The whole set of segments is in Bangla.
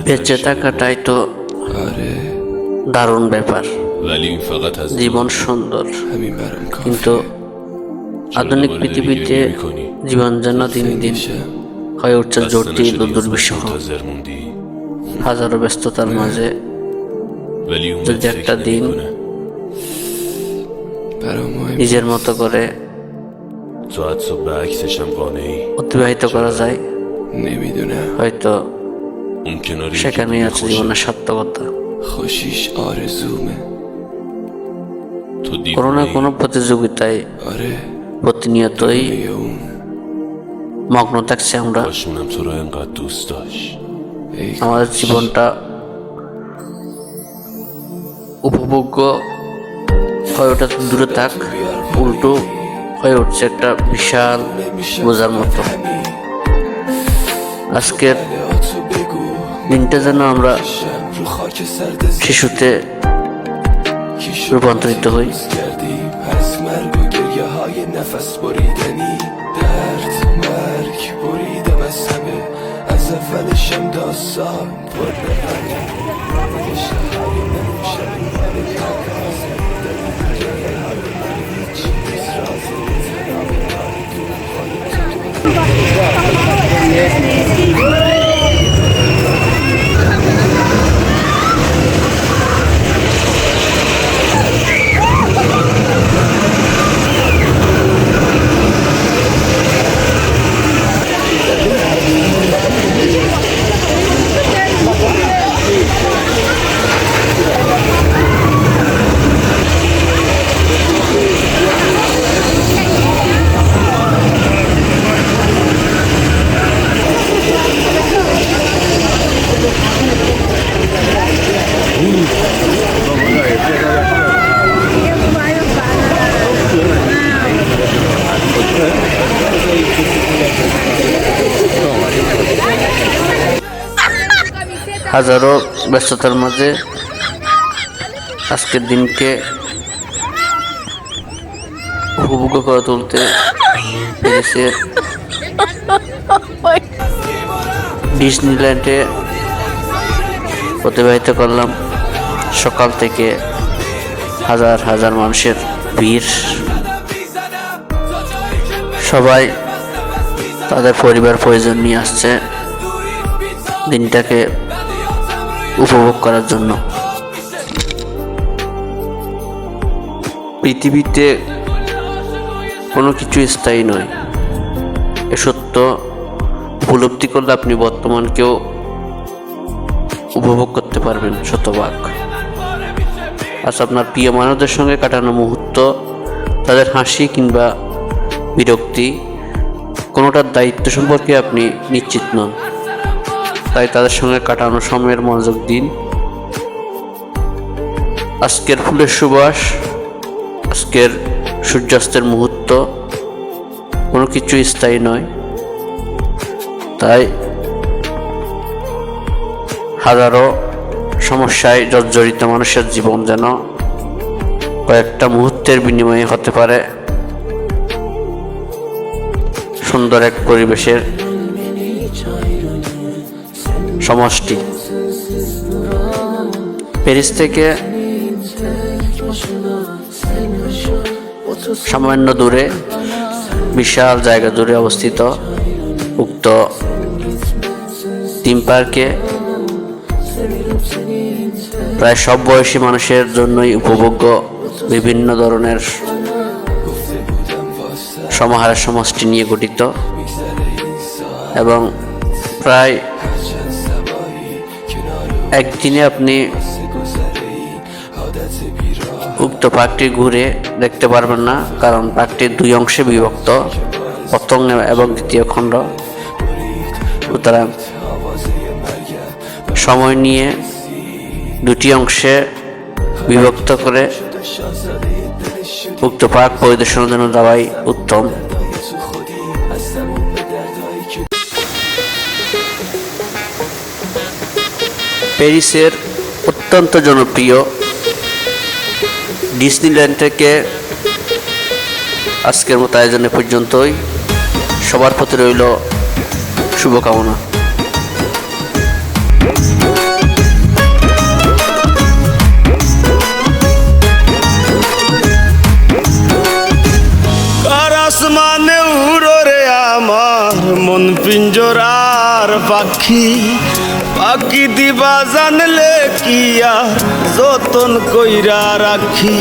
বেঁচে থাকাটাই তো দারুণ ব্যাপার। জীবন সুন্দর। কিন্তু আধুনিক পৃথিবীতে জীবন যেন দিন দিন হয়ে উঠছে জটিল ও দুর্বিষহ। হাজারো ব্যস্ততার মাঝে যদি একটা দিন নিজের মতো করে অতিবাহিত করা যায়? হয়তো সেখানে আছে জীবনের সার্থকতা কোনো না কোনো প্রতিযোগিতায় প্রতিনিয়তই মগ্ন থাকছি আমরা আমাদের জীবনটা উপভোগ্য হয়ে ওঠা দূরে থাক উল্টো হয়ে উঠছে একটা বিশাল বোঝার মতো আজকের উইন্টার যেন আমরা শিশুতে রূপান্তরিত হই। نفس بریدنی درد مرگ بریدم از همه از اولشم داستان হাজারো ব্যস্ততার মাঝে আজকের দিনকে উপভোগ করে তুলতে পেরেছে ডিসনিল্যান্ডে অতিবাহিত করলাম। সকাল থেকে হাজার হাজার মানুষের ভিড়। সবাই তাদের পরিবার প্রয়োজন নিয়ে আসছে। দিনটাকে উপভোগ করার জন্য। পৃথিবীতে কোনো কিছু স্থায়ী নয়। এ সত্য। উপলব্ধি করলে আপনি বর্তমানকেও উপভোগ করতে পারবেন শতভাগ। আজ আপনার প্রিয় মানুষদের সঙ্গে কাটানো মুহূর্ত, তাদের হাসি কিংবা বিরক্তি, কোনোটার দায়িত্ব সম্পর্কে আপনি নিশ্চিত নন। তাই তাদের সঙ্গে কাটানো সময়ের মনোযোগ দিন। আজকের ফুলের সুবাস, আজকের সূর্যাস্তের মুহূর্ত কোনো কিছু স্থায়ী নয়। তাই হাজারো সমস্যায় জর্জরিত মানুষের জীবন যেন কয়েকটা মুহূর্তের বিনিময়ে হতে পারে। সুন্দর এক পরিবেশের সমষ্টি। প্যারিস থেকে সামান্য দূরে, বিশাল জায়গা জুড়ে অবস্থিত উক্ত থিম পার্কে প্রায় সব বয়সী মানুষের জন্যই উপভোগ্য বিভিন্ন ধরনের সমাহারের সমষ্টি নিয়ে গঠিত এবং প্রায় একদিনে আপনি উক্ত পার্কটি ঘুরে দেখতে পারবেন না, কারণ পার্কটি দুই অংশে বিভক্ত, প্রথম এবং দ্বিতীয় খণ্ড। সুতরাং সময় নিয়ে দুটি অংশে বিভক্ত করে উক্ত পার্ক পরিদর্শনের জন্য যাওয়াই উত্তম। প্যারিসের অত্যন্ত জনপ্রিয় ডিসনিল্যান্ড থেকে আজকের মতো আয়োজনে পর্যন্তই। সবার প্রতি রইল শুভকামনা। মন পিঞ্জরার পাখি। পাখি দিবা জানলে কিয়া যতন কইরা রাখি।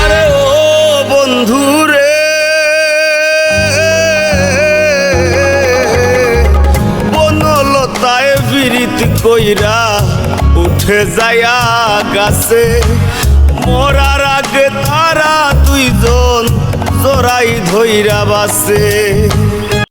আরে ও বন্ধু রে বনলতায় বিরিত কইরা উঠে যায়া গাছে মরার আগে তারা দুইজন জোড়াই ধইরা বাসে।